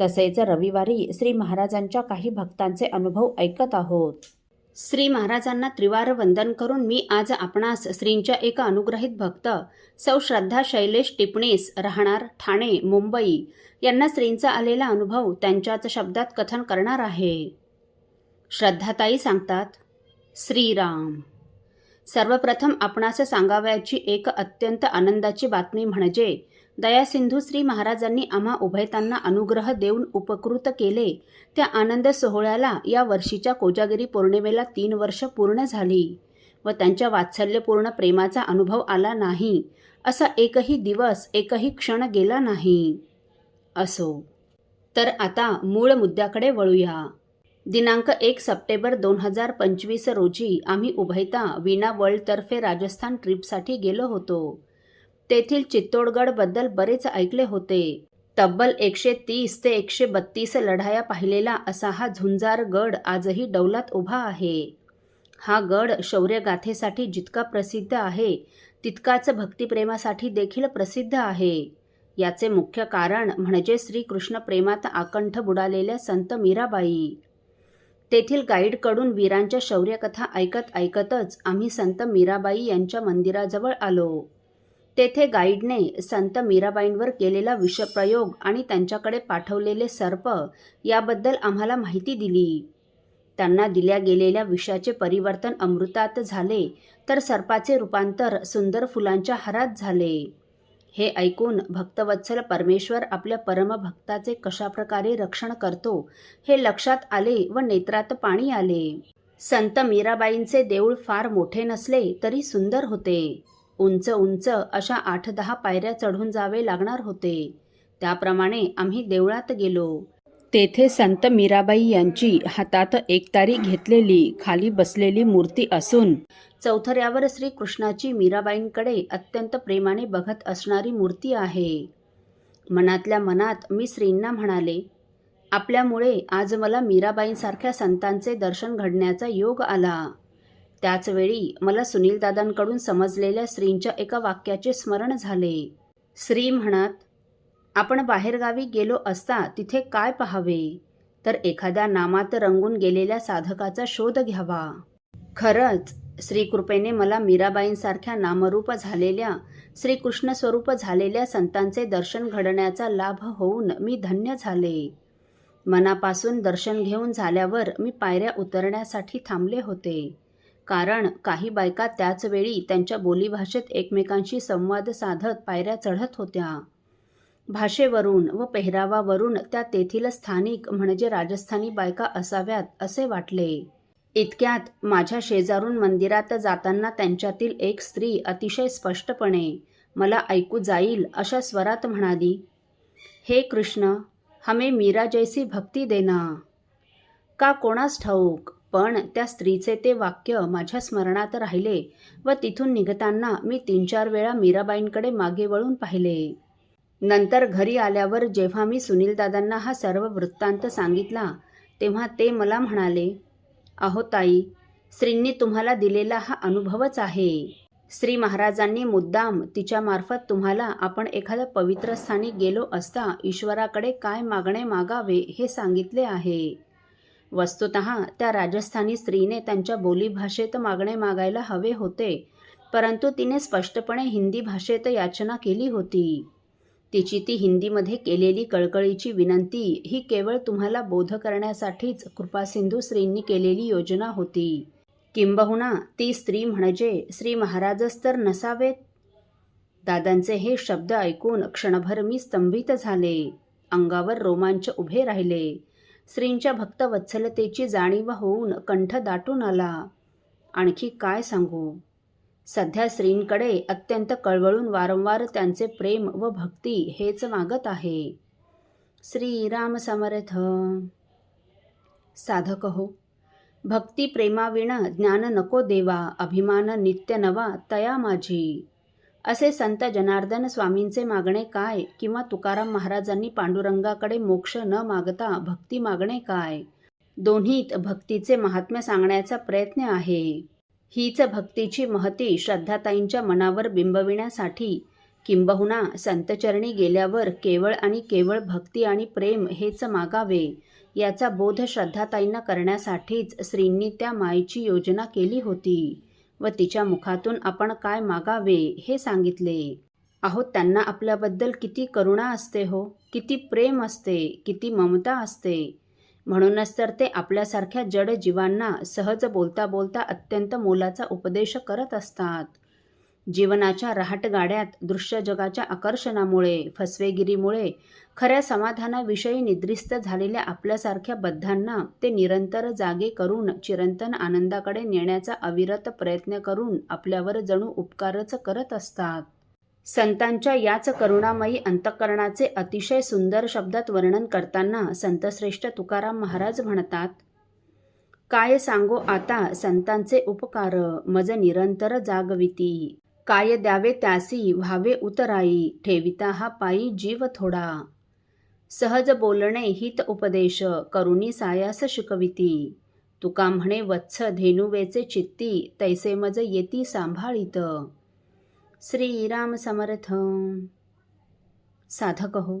तसेच रविवारी श्री महाराजांच्या काही भक्तांचे अनुभव ऐकत आहोत. श्री महाराजांना त्रिवार वंदन करून मी आज आपणास श्रींच्या एका अनुग्रहित भक्त सौ श्रद्धा शैलेश टिपणीस राहणार ठाणे मुंबई यांना श्रींचा आलेला अनुभव त्यांच्याच शब्दात कथन करणार आहे. श्रद्धाताई सांगतात श्रीराम सर्वप्रथम आपणास सांगावयाची एक अत्यंत आनंदाची बातमी म्हणजे दयासिंधू श्री महाराजांनी आम्हा उभयतांना अनुग्रह देऊन उपकृत केले. त्या आनंद सोहळ्याला या वर्षीच्या कोजागिरी पौर्णिमेला तीन वर्ष पूर्ण झाली व त्यांच्या वात्सल्यपूर्ण प्रेमाचा अनुभव आला नाही. असा एकही दिवस एकही क्षण गेला नाही. असो. तर आता मूळ मुद्द्याकडे वळूया. दिनांक एक सप्टेंबर दोन हजार पंचवीस रोजी आम्ही उभयता वीणा वर्ल्डतर्फे राजस्थान ट्रिपसाठी गेलो होतो. तेथील चित्तोडगडबद्दल बरेच ऐकले होते. तब्बल एकशे तीस ते एकशे बत्तीस लढाया पाहिलेला असा हा झुंजार गड आजही डौलात उभा आहे. हा गड शौर्यगाथेसाठी जितका प्रसिद्ध आहे तितकाच भक्तिप्रेमासाठी देखील प्रसिद्ध आहे. याचे मुख्य कारण म्हणजे श्रीकृष्ण प्रेमात आकंठ बुडालेल्या संत मीराबाई. तेथील गाईडकडून वीरांच्या शौर्यकथा ऐकत ऐकतच आम्ही संत मीराबाई यांच्या मंदिराजवळ आलो. तेथे गाईडने संत मीराबाईंवर केलेला विषप्रयोग आणि त्यांच्याकडे पाठवलेले सर्प याबद्दल आम्हाला माहिती दिली. त्यांना दिल्या गेलेल्या विषाचे परिवर्तन अमृतात झाले तर सर्पाचे रूपांतर सुंदर फुलांच्या हारात झाले. हे ऐकून भक्तवत्सल परमेश्वर आपल्या परमभक्ताचे कशाप्रकारे रक्षण करतो हे लक्षात आले व नेत्रात पाणी आले. संत मीराबाईंचे देऊळ फार मोठे नसले तरी सुंदर होते. उंच उंच अशा आठ दहा पायऱ्या चढून जावे लागणार होते. त्याप्रमाणे आम्ही देवळात गेलो. तेथे संत मीराबाई यांची हातात एकतारी घेतलेली खाली बसलेली मूर्ती असून चौथऱ्यावर श्रीकृष्णाची मीराबाईंकडे अत्यंत प्रेमाने बघत असणारी मूर्ती आहे. मनातल्या मनात मी श्रींना म्हणाले आपल्यामुळे आज मला मीराबाईंसारख्या संतांचे दर्शन घडण्याचा योग आला. त्याचवेळी मला सुनीलदादांकडून समजलेल्या श्रींच्या एका वाक्याचे स्मरण झाले. श्री म्हणत आपण बाहेरगावी गेलो असता तिथे काय पाहावे? तर एखाद्या नामात रंगून गेलेल्या साधकाचा शोध घ्यावा. खरंच श्रीकृपेने मला मीराबाईंसारख्या नामरूप झालेल्या श्रीकृष्ण स्वरूप झालेल्या संतांचे दर्शन घडण्याचा लाभ होऊन मी धन्य झाले. मनापासून दर्शन घेऊन झाल्यावर मी पायऱ्या उतरण्यासाठी थांबले होते. कारण काही बायका त्याच वेळी त्यांच्या बोलीभाषेत एकमेकांशी संवाद साधत पायऱ्या चढत होत्या. भाषेवरून व पेहरावावरून त्या तेथील स्थानिक म्हणजे राजस्थानी बायका असाव्यात असे वाटले. इतक्यात माझ्या शेजारून मंदिरात जाताना त्यांच्यातील एक स्त्री अतिशय स्पष्टपणे मला ऐकू जाईल अशा स्वरात म्हणाली हे कृष्ण हमे मीरा जैसी भक्ती देना. का कोणास ठाऊक? पण त्या स्त्रीचे ते वाक्य माझ्या स्मरणात राहिले व तिथून निघताना मी तीन चार वेळा मीराबाईंकडे मागे वळून पाहिले. नंतर घरी आल्यावर जेव्हा मी सुनीलदादांना हा सर्व वृत्तांत सांगितला तेव्हा ते मला म्हणाले अहो ताई श्रींनी तुम्हाला दिलेला हा अनुभवच आहे. श्री महाराजांनी मुद्दाम तिच्यामार्फत तुम्हाला आपण एखाद्या पवित्र स्थानी गेलो असता ईश्वराकडे काय मागणे मागावे हे सांगितले आहे. वस्तुत त्या राजस्थानी स्त्रीने त्यांच्या बोलीभाषेत मागणे मागायला हवे होते परंतु तिने स्पष्टपणे हिंदी भाषेत याचना केली होती. तिची ती हिंदीमध्ये केलेली कळकळीची विनंती ही केवळ तुम्हाला बोध करण्यासाठीच कृपासिंधू स्त्रींनी केलेली योजना होती. किंबहुना ती स्त्री म्हणजे श्री महाराजच तर नसावेत? दादांचे हे शब्द ऐकून क्षणभर मी स्तंभित झाले. अंगावर रोमांच उभे राहिले. श्रींच्या भक्तवत्सलतेची जाणीव होऊन कंठ दाटून आला. आणखी काय सांगू? सध्या श्रींकडे अत्यंत कळवळून वारंवार त्यांचे प्रेम व भक्ती हेच मागत आहे. श्रीराम समर्थ. साधक हो. भक्ती प्रेमाविण ज्ञान नको देवा अभिमान नित्य नवा तया माझी. असे संत जनार्दन स्वामींचे मागणे काय किंवा तुकाराम महाराजांनी पांडुरंगाकडे मोक्ष न मागता भक्ती मागणे काय? दोन्हीत भक्तीचे महात्म्य सांगण्याचा प्रयत्न आहे. हीच भक्तीची महती श्रद्धाताईंच्या मनावर बिंबविण्यासाठी किंबहुना संतचरणी गेल्यावर केवळ आणि केवळ भक्ती आणि प्रेम हेच मागावे याचा बोध श्रद्धाताईंना करण्यासाठीच श्रींनी त्या मायेची योजना केली होती. व तिच्या मुखातून आपण काय मागावे हे सांगितले. अहो त्यांना आपल्याबद्दल किती करुणा असते हो किती प्रेम असते किती ममता असते. म्हणूनच तर ते आपल्यासारख्या जड जीवांना सहज बोलता बोलता अत्यंत मोलाचा उपदेश करत असतात. जीवनाच्या रहाटगाड्यात दृश्य जगाच्या आकर्षणामुळे फसवेगिरीमुळे खऱ्या समाधानाविषयी निद्रिस्त झालेल्या आपल्यासारख्या बद्धांना ते निरंतर जागे करून चिरंतन आनंदाकडे नेण्याचा अविरत प्रयत्न करून आपल्यावर जणू उपकारच करत असतात. संतांच्या याच करुणामयी अंतःकरणाचे अतिशय सुंदर शब्दात वर्णन करताना संतश्रेष्ठ तुकाराम महाराज म्हणतात काय सांगो आता संतांचे उपकार मज निरंतर जागविती. काय द्यावे त्यासी व्हावे उतराई ठेविता हा पायी जीव थोडा. सहज बोलणे हित उपदेश करुणी सायास शिकविती. तुका म्हणे वत्स धेनुवेचे चित्ती तैसे मज येती सांभाळीत. श्रीराम समर्थ. साधक हो.